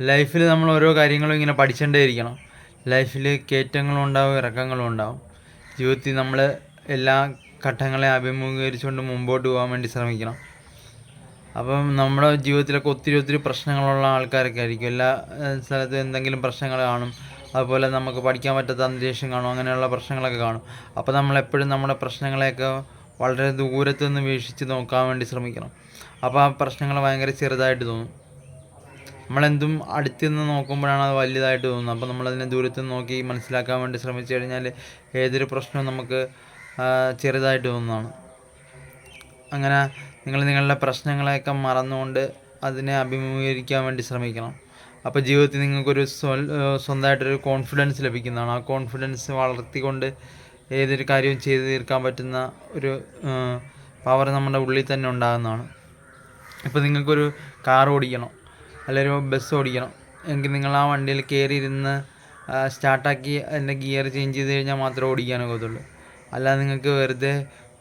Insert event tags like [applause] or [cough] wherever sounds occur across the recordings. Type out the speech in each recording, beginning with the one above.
ലൈഫിൽ നമ്മൾ ഓരോ കാര്യങ്ങളും ഇങ്ങനെ പഠിച്ചേണ്ടേ ഇരിക്കണം. ലൈഫിൽ കയറ്റങ്ങളും ഉണ്ടാവും ഇറക്കങ്ങളും ഉണ്ടാവും. ജീവിതത്തിൽ നമ്മൾ എല്ലാ ഘട്ടങ്ങളെ അഭിമുഖീകരിച്ചുകൊണ്ട് മുമ്പോട്ട് പോകാൻ വേണ്ടി ശ്രമിക്കണം. അപ്പം നമ്മുടെ ജീവിതത്തിലൊക്കെ ഒത്തിരി ഒത്തിരി പ്രശ്നങ്ങളുള്ള ആൾക്കാരൊക്കെ ആയിരിക്കും. എല്ലാ സ്ഥലത്തും എന്തെങ്കിലും പ്രശ്നങ്ങൾ കാണും. അതുപോലെ നമുക്ക് പഠിക്കാൻ പറ്റാത്ത അന്തരീക്ഷം കാണും. അങ്ങനെയുള്ള പ്രശ്നങ്ങളൊക്കെ കാണും. അപ്പോൾ നമ്മളെപ്പോഴും നമ്മുടെ പ്രശ്നങ്ങളെയൊക്കെ വളരെ ദൂരത്ത് നിന്ന് വീക്ഷിച്ച് നോക്കാൻ വേണ്ടി ശ്രമിക്കണം. അപ്പോൾ ആ പ്രശ്നങ്ങൾ ഭയങ്കര ചെറുതായിട്ട് തോന്നും. നമ്മളെന്തും അടുത്ത് നിന്ന് നോക്കുമ്പോഴാണ് അത് വലുതായിട്ട് തോന്നുന്നത്. അപ്പോൾ നമ്മളതിനെ ദൂരത്ത് നിന്ന് നോക്കി മനസ്സിലാക്കാൻ വേണ്ടി ശ്രമിച്ചു കഴിഞ്ഞാൽ ഏതൊരു പ്രശ്നവും നമുക്ക് ചെറുതായിട്ട് തോന്നുന്നതാണ്. അങ്ങനെ നിങ്ങൾ നിങ്ങളുടെ പ്രശ്നങ്ങളെയൊക്കെ മറന്നുകൊണ്ട് അതിനെ അഭിമുഖീകരിക്കാൻ വേണ്ടി ശ്രമിക്കണം. അപ്പോൾ ജീവിതത്തിൽ നിങ്ങൾക്കൊരു സ്വന്തമായിട്ടൊരു കോൺഫിഡൻസ് ലഭിക്കുന്നതാണ്. ആ കോൺഫിഡൻസ് വളർത്തിക്കൊണ്ട് ഏതൊരു കാര്യവും ചെയ്തു തീർക്കാൻ പറ്റുന്ന ഒരു പവർ നമ്മുടെ ഉള്ളിൽ തന്നെ ഉണ്ടാകുന്നതാണ്. ഇപ്പോൾ നിങ്ങൾക്കൊരു കാർ ഓടിക്കണം. അല്ലെങ്കിൽ ബസ് ഓടിക്കണം. എങ്കിൽ നിങ്ങൾ ആ വണ്ടിയിൽ കയറി ഇരുന്ന് സ്റ്റാർട്ടാക്കി അതിന്റെ ഗിയർ ചേഞ്ച് ചെയ്ത് കഴിഞ്ഞാൽ മാത്രമേ ഓടിക്കാനൊക്കത്തുള്ളൂ അല്ലാതെ നിങ്ങൾക്ക് വെറുതെ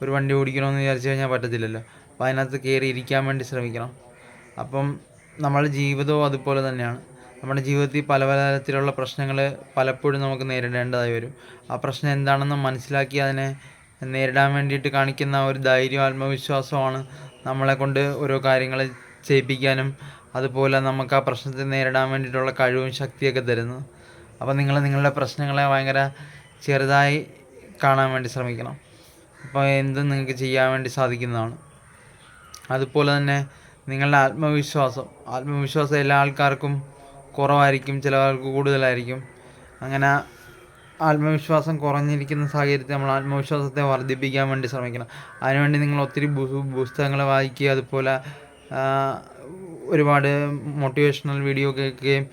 ഒരു വണ്ടി ഓടിക്കണമെന്ന് വിചാരിച്ചു കഴിഞ്ഞാൽ പറ്റത്തില്ലല്ലോ. അപ്പോൾ അതിനകത്ത് കയറി ഇരിക്കാൻ വേണ്ടി ശ്രമിക്കണം. അപ്പം നമ്മുടെ ജീവിതവും അതുപോലെ തന്നെയാണ്. നമ്മുടെ ജീവിതത്തിൽ പല പല തരത്തിലുള്ള പ്രശ്നങ്ങൾ പലപ്പോഴും നമുക്ക് നേരിടേണ്ടതായി വരും. ആ പ്രശ്നം എന്താണെന്ന് മനസ്സിലാക്കി അതിനെ നേരിടാൻ വേണ്ടിയിട്ട് കാണിക്കുന്ന ഒരു ധൈര്യം ആത്മവിശ്വാസമാണ് നമ്മളെ കൊണ്ട് ഓരോ കാര്യങ്ങൾ ചെയ്യിപ്പിക്കാനും അതുപോലെ നമുക്ക് ആ പ്രശ്നത്തെ നേരിടാൻ വേണ്ടിയിട്ടുള്ള കഴിവും ശക്തിയൊക്കെ തരുന്നു. അപ്പോൾ നിങ്ങൾ നിങ്ങളുടെ പ്രശ്നങ്ങളെ ഭയങ്കര ചെറുതായി കാണാൻ വേണ്ടി ശ്രമിക്കണം. അപ്പോൾ എന്തും നിങ്ങൾക്ക് ചെയ്യാൻ വേണ്ടി സാധിക്കുന്നതാണ്. അതുപോലെ തന്നെ നിങ്ങളുടെ ആത്മവിശ്വാസം. ആത്മവിശ്വാസം എല്ലാ ആൾക്കാർക്കും കുറവായിരിക്കും ചിലവർക്ക് കൂടുതലായിരിക്കും. അങ്ങനെ ആത്മവിശ്വാസം കുറഞ്ഞിരിക്കുന്ന സാഹചര്യത്തിൽ നമ്മൾ ആത്മവിശ്വാസത്തെ വർദ്ധിപ്പിക്കാൻ വേണ്ടി ശ്രമിക്കണം. അതിനുവേണ്ടി നിങ്ങൾ ഒത്തിരി പുസ്തകങ്ങൾ വായിക്കുക അതുപോലെ ഒരുപാട് മോട്ടിവേഷണൽ വീഡിയോ കേൾക്കുകയും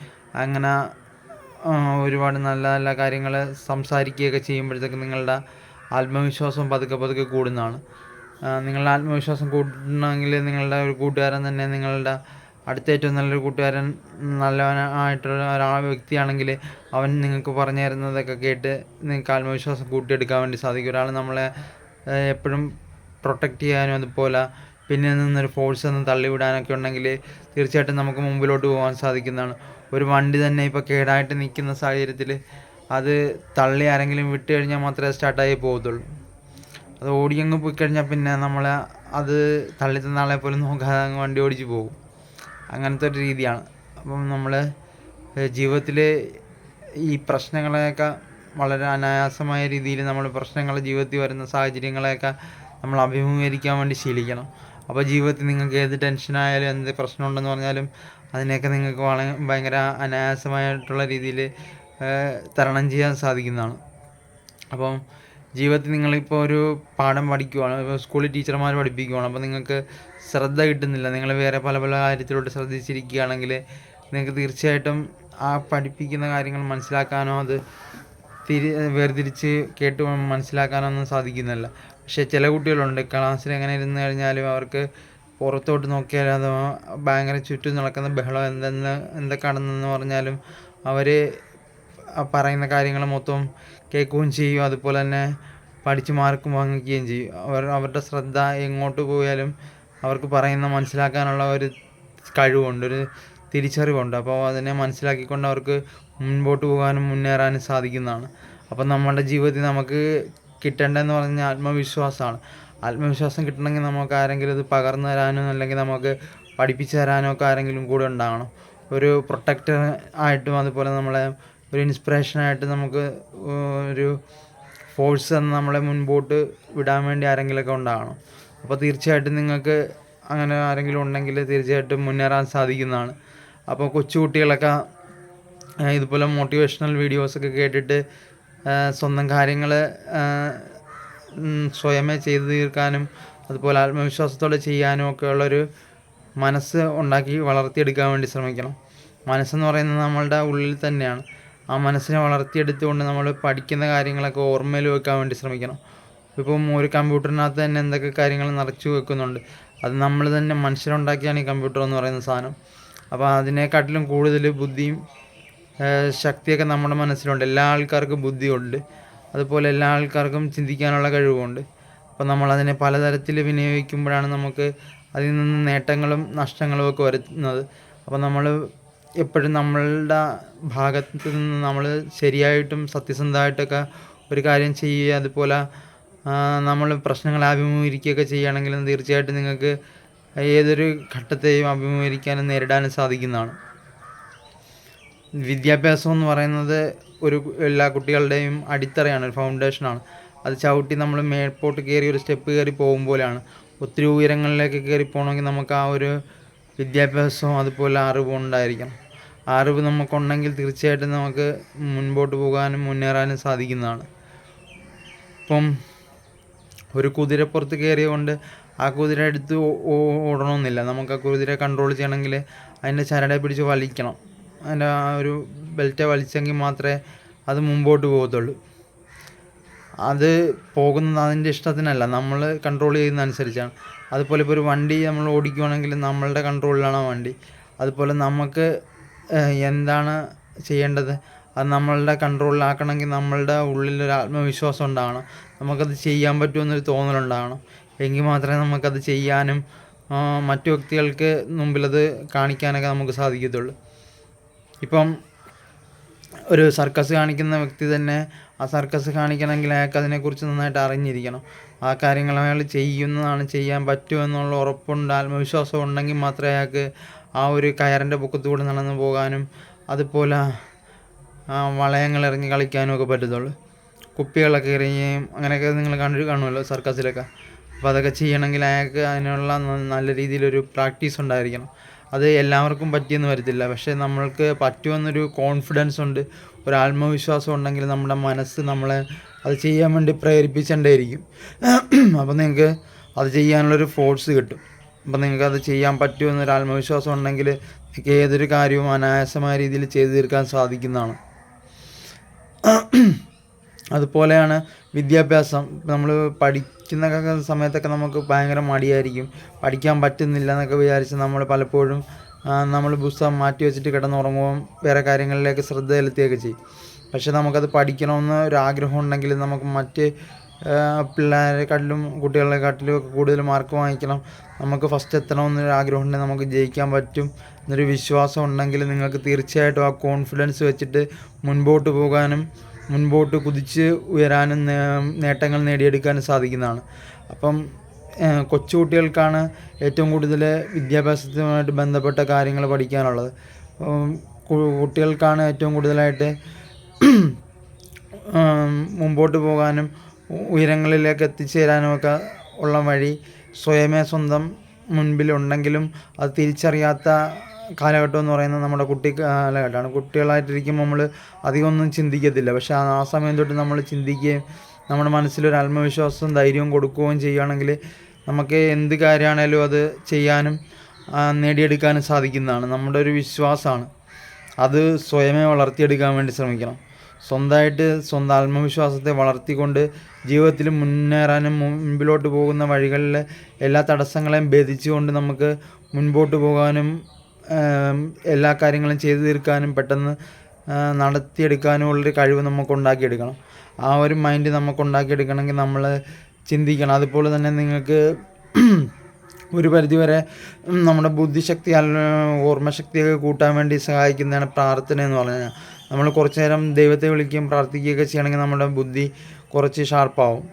അങ്ങനെ ഒരുപാട് നല്ല നല്ല കാര്യങ്ങൾ സംസാരിക്കുകയൊക്കെ ചെയ്യുമ്പോഴത്തേക്ക് നിങ്ങളുടെ ആത്മവിശ്വാസം പതുക്കെ പതുക്കെ കൂടുന്നതാണ്. നിങ്ങളുടെ ആത്മവിശ്വാസം കൂടണമെങ്കിൽ നിങ്ങളുടെ ഒരു കൂട്ടുകാരൻ തന്നെ നിങ്ങളുടെ അടുത്ത ഏറ്റവും നല്ലൊരു കൂട്ടുകാരൻ നല്ലവനായിട്ടുള്ള ഒരാ വ്യക്തിയാണെങ്കിൽ അവൻ നിങ്ങൾക്ക് പറഞ്ഞു തരുന്നതൊക്കെ കേട്ട് നിങ്ങൾക്ക് ആത്മവിശ്വാസം കൂട്ടിയെടുക്കാൻ വേണ്ടി സാധിക്കും. ഒരാൾ നമ്മളെ എപ്പോഴും പ്രൊട്ടക്റ്റ് ചെയ്യാനും അതുപോലെ പിന്നെ നിന്നൊരു ഫോഴ്സ് ഒന്ന് തള്ളിവിടാനൊക്കെ ഉണ്ടെങ്കിൽ തീർച്ചയായിട്ടും നമുക്ക് മുമ്പിലോട്ട് പോകാൻ സാധിക്കുന്നതാണ്. ഒരു വണ്ടി തന്നെ ഇപ്പോൾ കേടായിട്ട് നിൽക്കുന്ന സാഹചര്യത്തിൽ അത് തള്ളി ആരെങ്കിലും വിട്ട് കഴിഞ്ഞാൽ മാത്രമേ സ്റ്റാർട്ടായി പോകത്തുള്ളൂ. അത് ഓടിയങ്ങ് പോയി കഴിഞ്ഞാൽ പിന്നെ നമ്മൾ അത് തള്ളി തന്ന ആളെ പോലും നോക്കാതെ അങ്ങ് വണ്ടി ഓടിച്ച് പോകും. അങ്ങനത്തെ ഒരു രീതിയാണ്. അപ്പം നമ്മൾ ജീവിതത്തിൽ ഈ പ്രശ്നങ്ങളെയൊക്കെ വളരെ അനായാസമായ രീതിയിൽ നമ്മൾ പ്രശ്നങ്ങൾ ജീവിതത്തിൽ വരുന്ന സാഹചര്യങ്ങളെയൊക്കെ നമ്മൾ അഭിമുഖീകരിക്കാൻ വേണ്ടി ശീലിക്കണം. അപ്പോൾ ജീവിതത്തിൽ നിങ്ങൾക്ക് ഏത് ടെൻഷനായാലും എന്ത് പ്രശ്നമുണ്ടെന്ന് പറഞ്ഞാലും അതിനെയൊക്കെ നിങ്ങൾക്ക് വളരെ ഭയങ്കര അനായാസമായിട്ടുള്ള രീതിയിൽ തരണം ചെയ്യാൻ സാധിക്കുന്നതാണ്. അപ്പം ജീവിതത്തിൽ നിങ്ങളിപ്പോൾ ഒരു പാഠം പഠിക്കുവാണ് ഇപ്പോൾ സ്കൂളിൽ ടീച്ചർമാർ പഠിപ്പിക്കുവാണ് അപ്പോൾ നിങ്ങൾക്ക് ശ്രദ്ധ കിട്ടുന്നില്ല. നിങ്ങൾ വേറെ പല പല കാര്യത്തിലോട്ട് ശ്രദ്ധിച്ചിരിക്കുകയാണെങ്കിൽ നിങ്ങൾക്ക് തീർച്ചയായിട്ടും ആ പഠിപ്പിക്കുന്ന കാര്യങ്ങൾ മനസ്സിലാക്കാനോ അത് തിരി വേർതിരിച്ച് കേട്ട് മനസ്സിലാക്കാനോ ഒന്നും സാധിക്കുന്നില്ല. പക്ഷേ ചില കുട്ടികളുണ്ട്. ക്ലാസ്സിൽ എങ്ങനെ ഇരുന്ന് കഴിഞ്ഞാലും അവർക്ക് പുറത്തോട്ട് നോക്കിയാൽ അത് ഭയങ്കര ചുറ്റും നടക്കുന്ന ബഹളം എന്തെന്ന് എന്തൊക്കെയാണെന്ന് പറഞ്ഞാലും അവർ പറയുന്ന കാര്യങ്ങൾ മൊത്തം കേൾക്കുകയും ചെയ്യും. അതുപോലെ തന്നെ പഠിച്ച് മാർക്ക് വാങ്ങിക്കുകയും ചെയ്യും. അവർ അവരുടെ ശ്രദ്ധ എങ്ങോട്ട് പോയാലും അവർക്ക് പറയുന്ന മനസ്സിലാക്കാനുള്ള ഒരു കഴിവുണ്ട് ഒരു തിരിച്ചറിവുണ്ട്. അപ്പോൾ അതിനെ മനസ്സിലാക്കിക്കൊണ്ട് അവർക്ക് മുൻപോട്ട് പോകാനും മുന്നേറാനും സാധിക്കുന്നതാണ്. അപ്പം നമ്മുടെ ജീവിതത്തിൽ നമുക്ക് കിട്ടേണ്ടതെന്ന് പറഞ്ഞാൽ ആത്മവിശ്വാസമാണ്. ആത്മവിശ്വാസം കിട്ടണമെങ്കിൽ നമുക്ക് ആരെങ്കിലും ഇത് പകർന്നു തരാനോ അല്ലെങ്കിൽ നമുക്ക് പഠിപ്പിച്ചു തരാനോ ഒക്കെ ആരെങ്കിലും കൂടെ ഉണ്ടാകണം ഒരു പ്രൊട്ടക്ടർ ആയിട്ടും അതുപോലെ നമ്മളെ ഒരു ഇൻസ്പിറേഷനായിട്ട് നമുക്ക് ഒരു ഫോഴ്സ് തന്നെ നമ്മളെ മുൻപോട്ട് വിടാൻ വേണ്ടി ആരെങ്കിലുമൊക്കെ ഉണ്ടാകണം അപ്പോൾ തീർച്ചയായിട്ടും നിങ്ങൾക്ക് അങ്ങനെ ആരെങ്കിലും ഉണ്ടെങ്കിൽ തീർച്ചയായിട്ടും മുന്നേറാൻ സാധിക്കുന്നതാണ്. അപ്പോൾ കൊച്ചു കുട്ടികളൊക്കെ ആ, ഇതുപോലെ മോട്ടിവേഷണൽ വീഡിയോസൊക്കെ കേട്ടിട്ട് സ്വന്തം കാര്യങ്ങൾ സ്വയമേ ചെയ്തു തീർക്കാനും അതുപോലെ ആത്മവിശ്വാസത്തോടെ ചെയ്യാനും ഒക്കെ ഉള്ളൊരു മനസ്സ് ഉണ്ടാക്കി വളർത്തിയെടുക്കാൻ വേണ്ടി ശ്രമിക്കണം. മനസ്സെന്ന് പറയുന്നത് നമ്മളുടെ ഉള്ളിൽ തന്നെയാണ്. ആ മനസ്സിനെ വളർത്തിയെടുത്തുകൊണ്ട് നമ്മൾ പഠിക്കുന്ന കാര്യങ്ങളൊക്കെ ഓർമ്മയിൽ വെക്കാൻ വേണ്ടി ശ്രമിക്കണം. ഇപ്പം ഒരു കമ്പ്യൂട്ടറിനകത്ത് തന്നെ എന്തൊക്കെ കാര്യങ്ങൾ നിറച്ചു വെക്കുന്നുണ്ട്. അത് നമ്മൾ തന്നെ മനുഷ്യരുണ്ടാക്കിയാണ് ഈ കമ്പ്യൂട്ടർ എന്ന് പറയുന്ന സാധനം. അപ്പോൾ അതിനെക്കാട്ടിലും കൂടുതൽ ബുദ്ധിയും ശക്തിയൊക്കെ നമ്മുടെ മനസ്സിലുണ്ട്. എല്ലാ ആൾക്കാർക്കും ബുദ്ധിയുണ്ട്. അതുപോലെ എല്ലാ ആൾക്കാർക്കും ചിന്തിക്കാനുള്ള കഴിവുമുണ്ട് അപ്പോൾ നമ്മളതിനെ പലതരത്തിൽ വിനിയോഗിക്കുമ്പോഴാണ് നമുക്ക് അതിൽ നിന്ന് നേട്ടങ്ങളും നഷ്ടങ്ങളും ഒക്കെ വരുന്നത്. അപ്പോൾ നമ്മൾ എപ്പോഴും നമ്മളുടെ ഭാഗത്ത് നിന്ന് നമ്മൾ ശരിയായിട്ടും സത്യസന്ധമായിട്ടൊക്കെ ഒരു കാര്യം ചെയ്യുക അതുപോലെ നമ്മൾ പ്രശ്നങ്ങൾ അഭിമുഖീകരിക്കുകയൊക്കെ ചെയ്യുകയാണെങ്കിൽ തീർച്ചയായിട്ടും നിങ്ങൾക്ക് ഏതൊരു ഘട്ടത്തെയും അഭിമുഖീകരിക്കാനും നേരിടാനും സാധിക്കുന്നതാണ്. വിദ്യാഭ്യാസം എന്ന് പറയുന്നത് ഒരു എല്ലാ കുട്ടികളുടെയും അടിത്തറയാണ് ഒരു ഫൗണ്ടേഷനാണ് അത് ചവിട്ടി നമ്മൾ മേൽപോട്ട് കയറി ഒരു സ്റ്റെപ്പ് കയറി പോലെയാണ്. ഒത്തിരി ഉയരങ്ങളിലേക്ക് കയറി പോകണമെങ്കിൽ നമുക്ക് ആ ഒരു വിദ്യാഭ്യാസവും അതുപോലെ അറിവും ഉണ്ടായിരിക്കണം. അറിവ് നമുക്കുണ്ടെങ്കിൽ തീർച്ചയായിട്ടും നമുക്ക് മുൻപോട്ട് പോകാനും മുന്നേറാനും സാധിക്കുന്നതാണ്. ഇപ്പം ഒരു കുതിരപ്പുറത്ത് കയറിയ കൊണ്ട് ആ കുതിര എടുത്ത് ഓടണമെന്നില്ല. നമുക്ക് ആ കുതിര കൺട്രോൾ ചെയ്യണമെങ്കിൽ അതിന്റെ ചരടെ പിടിച്ച് വലിക്കണം. അതിന്റെ ആ ഒരു ബെൽറ്റ് വലിച്ചെങ്കിൽ മാത്രമേ അത് മുമ്പോട്ട് പോകത്തുള്ളൂ. അത് പോകുന്നത് അതിന്റെ ഇഷ്ടത്തിനല്ല. നമ്മൾ കൺട്രോൾ ചെയ്യുന്ന അനുസരിച്ചാണ് അതുപോലെ ഇപ്പോൾ ഒരു വണ്ടി നമ്മൾ ഓടിക്കുകയാണെങ്കിൽ നമ്മളുടെ കൺട്രോളിലാണ് ആ വണ്ടി. അതുപോലെ നമുക്ക് എന്താണ് ചെയ്യേണ്ടത്? അത് നമ്മളുടെ കൺട്രോളിലാക്കണമെങ്കിൽ നമ്മളുടെ ഉള്ളിലൊരു ആത്മവിശ്വാസം ഉണ്ടാകണം. നമുക്കത് ചെയ്യാൻ പറ്റുമെന്നൊരു തോന്നലുണ്ടാകണം എങ്കിൽ മാത്രമേ നമുക്കത് ചെയ്യാനും മറ്റു വ്യക്തികൾക്ക് മുമ്പിലത് കാണിക്കാനൊക്കെ നമുക്ക് സാധിക്കത്തുള്ളൂ. ഇപ്പം ഒരു സർക്കസ് കാണിക്കുന്ന വ്യക്തി തന്നെ ആ സർക്കസ് കാണിക്കണമെങ്കിൽ അയാൾക്ക് അതിനെക്കുറിച്ച് നന്നായിട്ട് അറിഞ്ഞിരിക്കണം. ആ കാര്യങ്ങൾ അയാൾ ചെയ്യുന്നതാണ് ചെയ്യാൻ പറ്റുമെന്നുള്ള ഉറപ്പുണ്ട് ആത്മവിശ്വാസം ഉണ്ടെങ്കിൽ മാത്രമേ അയാൾക്ക് ആ ഒരു കയറിന്റെ പൊക്കത്തൂടെ നടന്നു പോകാനും അതുപോലെ ആ വളയങ്ങൾ ഇറങ്ങി കളിക്കാനും ഒക്കെ പറ്റത്തുള്ളൂ. കുപ്പികളൊക്കെ എറിയുകയും അങ്ങനെയൊക്കെ നിങ്ങൾ കണ്ടു കാണുമല്ലോ സർക്കസിലൊക്കെ. അപ്പോൾ അതൊക്കെ ചെയ്യണമെങ്കിൽ അയാൾക്ക് അതിനുള്ള നല്ല രീതിയിലൊരു പ്രാക്ടീസ് ഉണ്ടായിരിക്കണം. അത് എല്ലാവർക്കും പറ്റിയെന്ന് വരത്തില്ല. പക്ഷേ നമ്മൾക്ക് പറ്റുമെന്നൊരു കോൺഫിഡൻസ് ഉണ്ട്. ഒരു ആത്മവിശ്വാസം ഉണ്ടെങ്കിൽ നമ്മുടെ മനസ്സ് നമ്മളെ അത് ചെയ്യാൻ വേണ്ടി പ്രേരിപ്പിച്ചേണ്ടായിരിക്കും അപ്പോൾ നിങ്ങൾക്ക് അത് ചെയ്യാനുള്ളൊരു ഫോഴ്സ് കിട്ടും. അപ്പം നിങ്ങൾക്ക് അത് ചെയ്യാൻ പറ്റുമെന്നൊരു ആത്മവിശ്വാസം ഉണ്ടെങ്കിൽ നിങ്ങൾക്ക് ഏതൊരു കാര്യവും അനായാസമായ രീതിയിൽ ചെയ്തു തീർക്കാൻ സാധിക്കുന്നതാണ്. അതുപോലെയാണ് വിദ്യാഭ്യാസം. നമ്മൾ പഠിക്കുന്ന സമയത്തൊക്കെ നമുക്ക് ഭയങ്കര മടിയായിരിക്കും. പഠിക്കാൻ പറ്റുന്നില്ല എന്നൊക്കെ വിചാരിച്ച് നമ്മൾ പലപ്പോഴും നമ്മൾ പുസ്തകം മാറ്റി വെച്ചിട്ട് കിടന്നുറങ്ങുകയും വേറെ കാര്യങ്ങളിലേക്ക് ശ്രദ്ധ ചെലുത്തുകയൊക്കെ ചെയ്യും. പക്ഷെ നമുക്കത് പഠിക്കണമെന്ന് ആഗ്രഹം ഉണ്ടെങ്കിൽ നമുക്ക് മറ്റ് പിള്ളേരെക്കാട്ടിലും കുട്ടികളെക്കാട്ടിലും ഒക്കെ കൂടുതൽ മാർക്ക് വാങ്ങിക്കണം. നമുക്ക് ഫസ്റ്റ് എത്തണമെന്നൊരു ആഗ്രഹം ഉണ്ടെങ്കിൽ നമുക്ക് ജയിക്കാൻ പറ്റും എന്നൊരു വിശ്വാസം ഉണ്ടെങ്കിൽ നിങ്ങൾക്ക് തീർച്ചയായിട്ടും ആ കോൺഫിഡൻസ് വെച്ചിട്ട് മുൻപോട്ട് പോകാനും മുൻപോട്ട് കുതിച്ച് ഉയരാനും നേട്ടങ്ങൾ നേടിയെടുക്കാനും സാധിക്കുന്നതാണ്. അപ്പം കൊച്ചു കൊച്ചുകുട്ടികൾക്കാണ് ഏറ്റവും കൂടുതൽ വിദ്യാഭ്യാസവുമായിട്ട് ബന്ധപ്പെട്ട കാര്യങ്ങൾ പഠിക്കാനുള്ളത്. കുട്ടികൾക്കാണ് ഏറ്റവും കൂടുതലായിട്ട് മുമ്പോട്ട് പോകാനും ഉയരങ്ങളിലേക്ക് എത്തിച്ചേരാനും ഒക്കെ ഉള്ള വഴി സ്വയമേ സ്വന്തം മുൻപിലുണ്ടെങ്കിലും അത് തിരിച്ചറിയാത്ത കാലഘട്ടം എന്ന് പറയുന്നത് നമ്മുടെ കുട്ടി കാലഘട്ടമാണ് കുട്ടികളായിട്ടിരിക്കുമ്പോൾ നമ്മൾ അധികമൊന്നും ചിന്തിക്കത്തില്ല. പക്ഷേ ആ സമയം തൊട്ട് നമ്മൾ ചിന്തിക്കുകയും നമ്മുടെ മനസ്സിലൊരു ആത്മവിശ്വാസവും ധൈര്യവും കൊടുക്കുകയും ചെയ്യുകയാണെങ്കിൽ നമുക്ക് എന്ത് കാര്യമാണേലും അത് ചെയ്യാനും നേടിയെടുക്കാനും സാധിക്കുന്നതാണ്. നമ്മുടെ ഒരു വിശ്വാസമാണ്. അത് സ്വയമേ വളർത്തിയെടുക്കാൻ വേണ്ടി ശ്രമിക്കണം. സ്വന്തമായിട്ട് സ്വന്തം ആത്മവിശ്വാസത്തെ വളർത്തിക്കൊണ്ട് ജീവിതത്തിൽ മുന്നേറാനും മുൻപിലോട്ട് പോകുന്ന വഴികളിലെ എല്ലാ തടസ്സങ്ങളെയും ഭേദിച്ചുകൊണ്ട് നമുക്ക് മുൻപോട്ട് പോകാനും എല്ലാ കാര്യങ്ങളും ചെയ്തു തീർക്കാനും പെട്ടെന്ന് നടത്തിയെടുക്കാനും ഉള്ളൊരു കഴിവ് നമുക്ക് ഉണ്ടാക്കിയെടുക്കണം ആ ഒരു മൈൻഡ് നമുക്ക് ഉണ്ടാക്കിയെടുക്കണമെങ്കിൽ നമ്മൾ ചിന്തിക്കണം. അതുപോലെ തന്നെ നിങ്ങൾക്ക് [clears throat] ഒരു പരിധിവരെ നമ്മുടെ ബുദ്ധിശക്തി ഓർമ്മശക്തിയൊക്കെ കൂട്ടാൻ വേണ്ടി സഹായിക്കുന്നതാണ് പ്രാർത്ഥന എന്ന് പറഞ്ഞാൽ. നമ്മൾ കുറച്ച് നേരം ദൈവത്തെ വിളിക്കുകയും പ്രാർത്ഥിക്കുകയൊക്കെ ചെയ്യണമെങ്കിൽ നമ്മുടെ ബുദ്ധി കുറച്ച് ഷാർപ്പാവും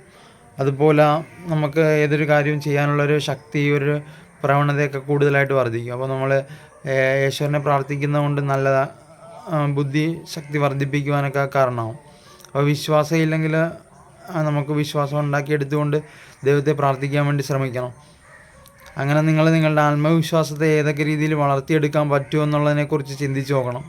അതുപോലെ നമുക്ക് ഏതൊരു കാര്യവും ചെയ്യാനുള്ളൊരു ശക്തി ഒരു പ്രവണതയൊക്കെ കൂടുതലായിട്ട് വർദ്ധിക്കും. അപ്പോൾ നമ്മൾ ഈശ്വരനെ പ്രാർത്ഥിക്കുന്നതുകൊണ്ട് നല്ല ബുദ്ധി ശക്തി വർദ്ധിപ്പിക്കുവാനൊക്കെ കാരണമാവും. അപ്പോൾ വിശ്വാസം ഇല്ലെങ്കിൽ നമുക്ക് വിശ്വാസം ഉണ്ടാക്കിയെടുത്തുകൊണ്ട് ദൈവത്തെ പ്രാർത്ഥിക്കാൻ വേണ്ടി ശ്രമിക്കണം. അങ്ങനെ നിങ്ങൾ നിങ്ങളുടെ ആത്മവിശ്വാസത്തെ ഏതൊക്കെ രീതിയിൽ വളർത്തിയെടുക്കാൻ പറ്റുമോ എന്നുള്ളതിനെക്കുറിച്ച് ചിന്തിച്ച് നോക്കണം.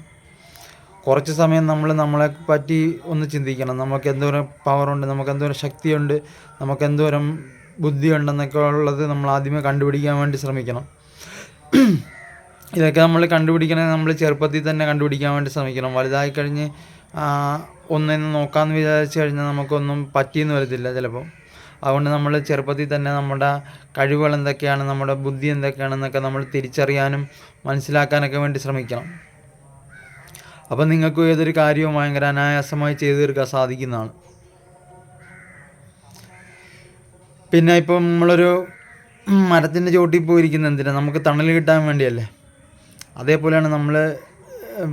കുറച്ച് സമയം നമ്മൾ നമ്മളെ പറ്റി ഒന്ന് ചിന്തിക്കണം. നമുക്ക് എന്തോരം പവറുണ്ട് നമുക്ക് എന്തോരം ശക്തിയുണ്ട് നമുക്ക് എന്തോരം ബുദ്ധിയുണ്ടെന്നൊക്കെ ഉള്ളത് നമ്മൾ ആദ്യമേ കണ്ടുപിടിക്കാൻ വേണ്ടി ശ്രമിക്കണം. ഇതൊക്കെ നമ്മൾ കണ്ടുപിടിക്കണേ നമ്മൾ ചെറുപ്പത്തിൽ തന്നെ കണ്ടുപിടിക്കാൻ വേണ്ടി ശ്രമിക്കണം. വലുതായി കഴിഞ്ഞ് ഒന്നിന്ന് നോക്കാമെന്ന് വിചാരിച്ചു കഴിഞ്ഞാൽ നമുക്കൊന്നും പറ്റിയെന്ന് വരത്തില്ല ചിലപ്പോൾ അതുകൊണ്ട് നമ്മൾ ചെറുപ്പത്തിൽ തന്നെ നമ്മുടെ കഴിവുകൾ എന്തൊക്കെയാണ് നമ്മുടെ ബുദ്ധി എന്തൊക്കെയാണെന്നൊക്കെ നമ്മൾ തിരിച്ചറിയാനും മനസ്സിലാക്കാനൊക്കെ വേണ്ടി ശ്രമിക്കണം. അപ്പം നിങ്ങൾക്ക് ഏതൊരു കാര്യവും ഭയങ്കര അനായാസമായി ചെയ്തു തീർക്കാൻ സാധിക്കുന്നതാണ്. പിന്നെ ഇപ്പം നമ്മളൊരു മരത്തിന്റെ ചോട്ടിൽ പോയിരിക്കുന്ന എന്തിനാണ് നമുക്ക് തണൽ കിട്ടാൻ വേണ്ടിയല്ലേ? അതേപോലെയാണ് നമ്മൾ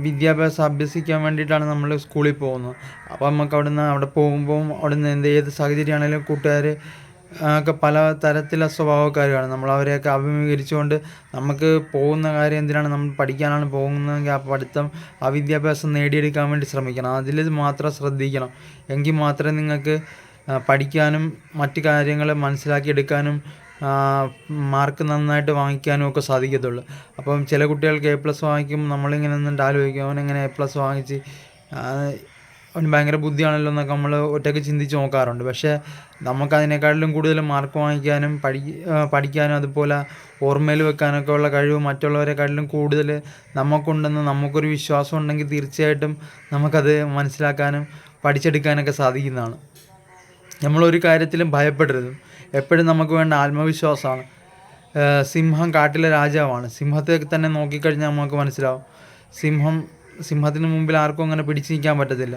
വിദ്യാഭ്യാസം അഭ്യസിക്കാൻ വേണ്ടിയിട്ടാണ് നമ്മൾ സ്കൂളിൽ പോകുന്നത്. അപ്പോൾ നമുക്ക് അവിടെ നിന്ന് അവിടെ പോകുമ്പോൾ അവിടെ നിന്ന് എന്ത് ഏത് സാഹചര്യമാണെങ്കിലും കൂട്ടുകാർ ഒക്കെ പല തരത്തിലുള്ള സ്വഭാവക്കാരാണ് നമ്മൾ അവരെയൊക്കെ അഭിമുഖീകരിച്ചുകൊണ്ട് നമുക്ക് പോകുന്ന കാര്യം എന്തിനാണ് നമ്മൾ പഠിക്കാനാണ് പോകുന്നതെങ്കിൽ ആ പഠിത്തം ആ വിദ്യാഭ്യാസം നേടിയെടുക്കാൻ വേണ്ടി ശ്രമിക്കണം. അതിൽ മാത്രം ശ്രദ്ധിക്കണം. എങ്കിൽ മാത്രമേ നിങ്ങൾക്ക് പഠിക്കാനും മറ്റു കാര്യങ്ങൾ മനസ്സിലാക്കിയെടുക്കാനും മാർക്ക് നന്നായിട്ട് വാങ്ങിക്കാനും ഒക്കെ സാധിക്കത്തുള്ളൂ. അപ്പം ചില കുട്ടികൾക്ക് എ പ്ലസ് വാങ്ങിക്കുമ്പോൾ നമ്മളിങ്ങനെ നിന്നിട്ട് ആലോചിക്കും അവനെങ്ങനെ എ പ്ലസ് വാങ്ങിച്ച് അവന് ഭയങ്കര ബുദ്ധിയാണല്ലോ എന്നൊക്കെ നമ്മൾ ഒറ്റയ്ക്ക് ചിന്തിച്ച് നോക്കാറുണ്ട്. പക്ഷേ നമുക്കതിനേക്കാട്ടിലും കൂടുതൽ മാർക്ക് വാങ്ങിക്കാനും പഠി പഠിക്കാനും അതുപോലെ ഓർമ്മയിൽ വെക്കാനൊക്കെ ഉള്ള കഴിവ് മറ്റുള്ളവരെക്കാട്ടിലും കൂടുതൽ നമുക്കുണ്ടെന്ന് നമുക്കൊരു വിശ്വാസം ഉണ്ടെങ്കിൽ തീർച്ചയായിട്ടും നമുക്കത് മനസ്സിലാക്കാനും പഠിച്ചെടുക്കാനൊക്കെ സാധിക്കുന്നതാണ്. നമ്മളൊരു കാര്യത്തിലും ഭയപ്പെടരുത്. എപ്പോഴും നമുക്ക് വേണ്ട ആത്മവിശ്വാസമാണ്. സിംഹം കാട്ടിലെ രാജാവാണ്. സിംഹത്തെ തന്നെ നോക്കിക്കഴിഞ്ഞാൽ നമുക്ക് മനസ്സിലാവും. സിംഹം സിംഹത്തിന് മുമ്പിൽ ആർക്കും അങ്ങനെ പിടിച്ചു നിൽക്കാൻ പറ്റത്തില്ല.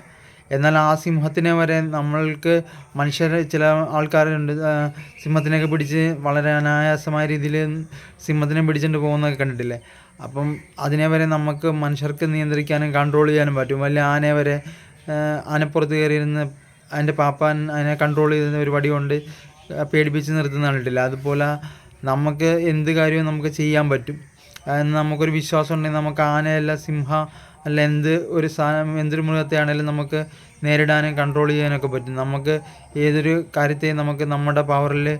എന്നാൽ ആ സിംഹത്തിനെ വരെ നമ്മൾക്ക് മനുഷ്യരെ ചില ആൾക്കാരുണ്ട് സിംഹത്തിനെയൊക്കെ പിടിച്ച് വളരെ അനായാസമായ രീതിയിൽ സിംഹത്തിനെ പിടിച്ചുകൊണ്ട് പോകുന്നതൊക്കെ കണ്ടിട്ടില്ലേ? അപ്പം അതിനെ വരെ നമുക്ക് മനുഷ്യർക്ക് നിയന്ത്രിക്കാനും കൺട്രോൾ ചെയ്യാനും പറ്റും. വലിയ ആനയെ വരെ ആനപ്പുറത്ത് കയറിയിരുന്ന് അതിന്റെ പാപ്പാൻ അതിനെ കൺട്രോൾ ചെയ്യുന്ന ഒരു വടി കൊണ്ട് പേടിപ്പിച്ച് നിർത്തുന്ന അതുപോലെ നമുക്ക് എന്ത് കാര്യവും നമുക്ക് ചെയ്യാൻ പറ്റും. എന്ന് നമുക്കൊരു വിശ്വാസം ഉണ്ടെങ്കിൽ നമുക്ക് ആനയല്ല സിംഹ അല്ല എന്ത് ഒരു സാധനം എന്തൊരു മൃഗത്തെ ആണെങ്കിലും നമുക്ക് നേരിടാനും കൺട്രോൾ ചെയ്യാനൊക്കെ പറ്റും. നമുക്ക് ഏതൊരു കാര്യത്തെയും നമുക്ക് നമ്മുടെ പവറിൽ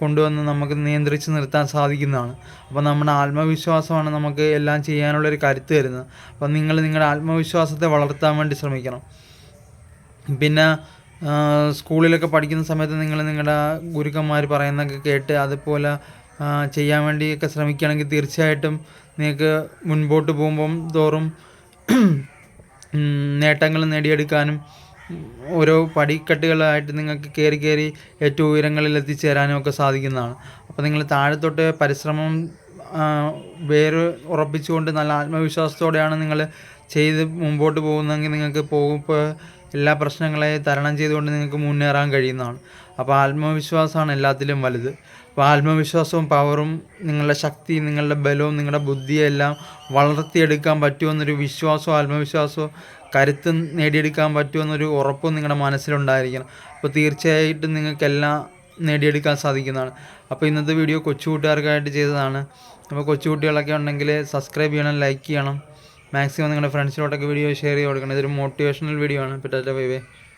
കൊണ്ടുവന്ന് നമുക്ക് നിയന്ത്രിച്ച് നിർത്താൻ സാധിക്കുന്നതാണ്. അപ്പോൾ നമ്മുടെ ആത്മവിശ്വാസമാണ് നമുക്ക് എല്ലാം ചെയ്യാനുള്ളൊരു കരുത്ത് തരുന്നത്. അപ്പോൾ നിങ്ങൾ നിങ്ങളുടെ ആത്മവിശ്വാസത്തെ വളർത്താൻ വേണ്ടി ശ്രമിക്കണം. പിന്നെ സ്കൂളിലൊക്കെ പഠിക്കുന്ന സമയത്ത് നിങ്ങൾ നിങ്ങളുടെ ഗുരുക്കന്മാർ പറയുന്നതൊക്കെ കേട്ട് അതുപോലെ ചെയ്യാൻ വേണ്ടിയൊക്കെ ശ്രമിക്കുകയാണെങ്കിൽ തീർച്ചയായിട്ടും നിങ്ങൾക്ക് മുൻപോട്ട് പോകുമ്പം തോറും നേട്ടങ്ങൾ നേടിയെടുക്കാനും ഓരോ പടിക്കെട്ടുകളായിട്ട് നിങ്ങൾക്ക് കയറി കയറി ഏറ്റവും ഉയരങ്ങളിൽ എത്തിച്ചേരാനും ഒക്കെ സാധിക്കുന്നതാണ്. അപ്പോൾ നിങ്ങൾ താഴെ തൊട്ട് പരിശ്രമം വേറ് ഉറപ്പിച്ചുകൊണ്ട് നല്ല ആത്മവിശ്വാസത്തോടെയാണ് നിങ്ങൾ ചെയ്ത് മുമ്പോട്ട് പോകുന്നതെങ്കിൽ നിങ്ങൾക്ക് പോകുമ്പോൾ എല്ലാ പ്രശ്നങ്ങളെ തരണം ചെയ്തുകൊണ്ട് നിങ്ങൾക്ക് മുന്നേറാൻ കഴിയുന്നതാണ്. അപ്പോൾ ആത്മവിശ്വാസമാണ് എല്ലാത്തിലും വലുത്. അപ്പോൾ ആത്മവിശ്വാസവും പവറും നിങ്ങളുടെ ശക്തി നിങ്ങളുടെ ബലവും നിങ്ങളുടെ ബുദ്ധിയും എല്ലാം വളർത്തിയെടുക്കാൻ പറ്റുമെന്നൊരു വിശ്വാസവും ആത്മവിശ്വാസവും കരുത്തും നേടിയെടുക്കാൻ പറ്റുമെന്നൊരു ഉറപ്പും നിങ്ങളുടെ മനസ്സിലുണ്ടായിരിക്കണം. അപ്പോൾ തീർച്ചയായിട്ടും നിങ്ങൾക്കെല്ലാം നേടിയെടുക്കാൻ സാധിക്കുന്നതാണ്. അപ്പോൾ ഇന്നത്തെ വീഡിയോ കൊച്ചുകൂട്ടുകാർക്കായിട്ട് ചെയ്തതാണ്. അപ്പോൾ കൊച്ചുകുട്ടികളൊക്കെ ഉണ്ടെങ്കിൽ സബ്സ്ക്രൈബ് ചെയ്യണം ലൈക്ക് ചെയ്യണം. മാക്സിമം നിങ്ങളുടെ ഫ്രണ്ട്സിലോട്ടൊക്കെ വീഡിയോ ഷെയർ ചെയ്ത് കൊടുക്കണം. ഇതൊരു മോട്ടിവേഷണൽ വീഡിയോ ആണ്. പറ്റാറ്റ ബൈ ബൈ